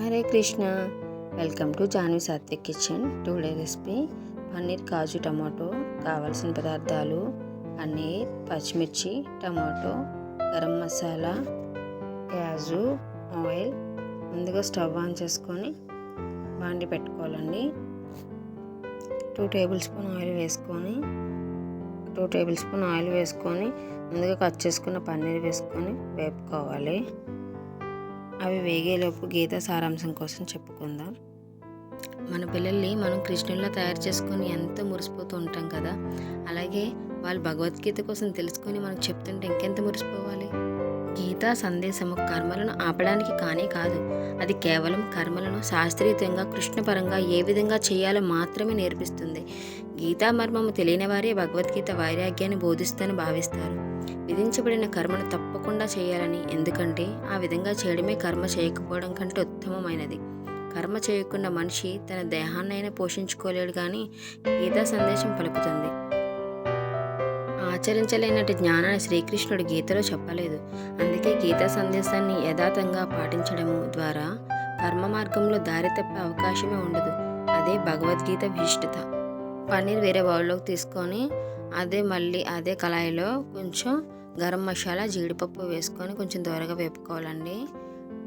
Hare Krishna. Welcome to Janvi Satvik kitchen. Today recipe. Paneer kaju tomato కావాల్సిన పదార్థాలు పన్నీర్ పచ్చిమిర్చి tomato garam masala ప్యాజు oil. ముందుగా స్టవ్ ఆన్ చేసుకొని బాండి పెట్టుకోవాలండి. టూ టేబుల్ స్పూన్ ఆయిల్ వేసుకొని టూ టేబుల్ స్పూన్ ఆయిల్ వేసుకొని ముందుగా కట్ చేసుకున్న పన్నీర్ వేసుకొని వేపుకోవాలి. అవి వేగేలోపు గీత సారాంశం కోసం చెప్పుకుందాం. మన పిల్లల్ని మనం కృష్ణుల్లో తయారు చేసుకొని ఎంతో మురిసిపోతూ ఉంటాం కదా? అలాగే వాళ్ళు భగవద్గీత కోసం తెలుసుకొని మనకు చెప్తుంటే ఇంకెంత మురిసిపోవాలి? గీతా సందేశము కర్మలను ఆపడానికి కానే కాదు అది కేవలం కర్మలను శాస్త్రీయంగా కృష్ణపరంగా ఏ విధంగా చేయాలో మాత్రమే నేర్పిస్తుంది. గీతా మర్మము తెలియని వారే భగవద్గీత వైరాగ్యాన్ని బోధిస్తని భావిస్తారు. విధించబడిన కర్మను తప్పకుండా చేయాలని ఎందుకంటే ఆ విధంగా చేయడమే కర్మ చేయకపోవడం కంటే ఉత్తమమైనది. కర్మ చేయకుండా మనిషి తన దేహాన్నైనా పోషించుకోలేడు కానీ గీతా సందేశం పలుకుతుంది. ఆచరించలేనటి జ్ఞానాన్ని శ్రీకృష్ణుడు గీతలో చెప్పలేదు. అందుకే గీతా సందేశాన్ని యథాతంగా పాటించడము ద్వారా కర్మ మార్గంలో దారి తప్పే అవకాశమే ఉండదు. అదే భగవద్గీత విశిష్టత. పన్నీర్ వేరే బౌల్లోకి తీసుకొని అదే మళ్ళీ అదే కళాయిలో కొంచెం గరం మసాలా జీడిపప్పు వేసుకొని కొంచెం దూరగా వేపుకోవాలండి.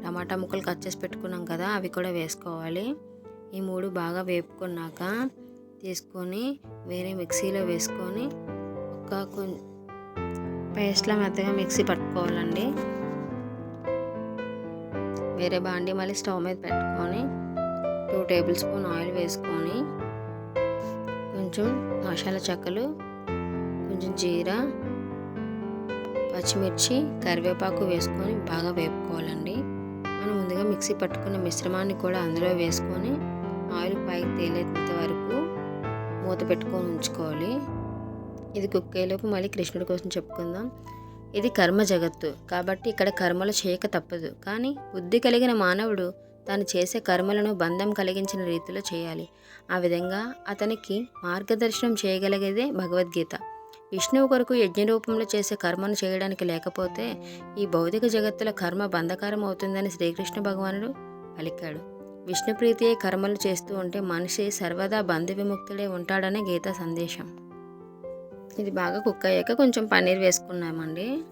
టమాటా ముక్కలు కట్ చేసి పెట్టుకున్నాం కదా అవి కూడా వేసుకోవాలి. ఈ మూడు బాగా వేపుకున్నాక తీసుకొని వేరే మిక్సీలో వేసుకొని ఒక కొంచెం పేస్ట్లా మెత్తగా మిక్సీ పట్టుకోవాలండి. వేరే బాండి మళ్ళీ స్టవ్ మీద పెట్టుకొని టూ టేబుల్ స్పూన్ ఆయిల్ వేసుకొని కొంచెం మసాలా చెక్కలు కొంచెం జీరా పచ్చిమిర్చి కరివేపాకు వేసుకొని బాగా వేపుకోవాలండి. మనం ముందుగా మిక్సీ పట్టుకున్న మిశ్రమాన్ని కూడా అందులో వేసుకొని ఆయిల్ పైకి తేలేంత వరకు మూత పెట్టుకొని ఉంచుకోవాలి. ఇది కుక్ అయ్యేలోపు మళ్ళీ కృష్ణుడి కోసం చెప్పుకుందాం. ఇది కర్మ జగత్తు. కాబట్టి ఇక్కడ కర్మలు చేయక తప్పదు. కానీ బుద్ధి కలిగిన మానవుడు తాను చేసే కర్మలను బంధం కలిగించిన రీతిలో చేయాలి. ఆ విధంగా అతనికి మార్గదర్శనం చేయగలిగేదే భగవద్గీత. విష్ణువు కొరకు యజ్ఞ రూపంలో చేసే కర్మను చేయడానికి లేకపోతే ఈ భౌతిక జగత్తులో కర్మ బంధకారం అవుతుందని శ్రీకృష్ణ భగవానుడు పలికాడు. విష్ణుప్రీతియే కర్మలు చేస్తూ ఉంటే మనిషి సర్వదా బంధు విముక్తుడే ఉంటాడనే గీత సందేశం. ఇది బాగా కుక్ అయ్యాక కొంచెం పన్నీర్ వేసుకున్నామండి.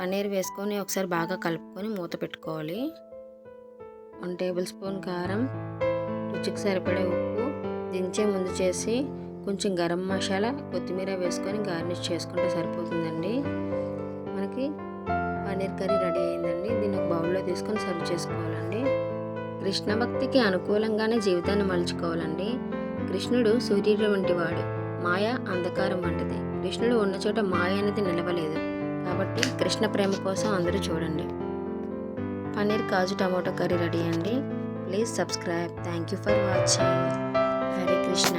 పన్నీర్ వేసుకొని ఒకసారి బాగా కలుపుకొని మూత పెట్టుకోవాలి. వన్ టేబుల్ స్పూన్ కారం రుచికి సరిపడే ఉప్పు దించే ముందు చేసి కొంచెం గరం మసాలా కొత్తిమీర వేసుకొని గార్నిష్ చేసుకుంటే సరిపోతుందండి. మనకి పన్నీర్ కర్రీ రెడీ అయిందండి. దీన్ని ఒక బౌల్లో తీసుకొని సర్వ్ చేసుకోవాలండి. కృష్ణ భక్తికి అనుకూలంగానే జీవితాన్ని మలుచుకోవాలండి. కృష్ణుడు సూర్యుడు వంటి వాడు. మాయ అంధకారం వంటిది. కృష్ణుడు ఉన్న చోట మాయ అనేది నిలవలేదు. కాబట్టి కృష్ణ ప్రేమ కోసం అందరూ చూడండి. Paneer kaju tomato curry ready అండి. Please subscribe. Thank you for watching. Hare Krishna.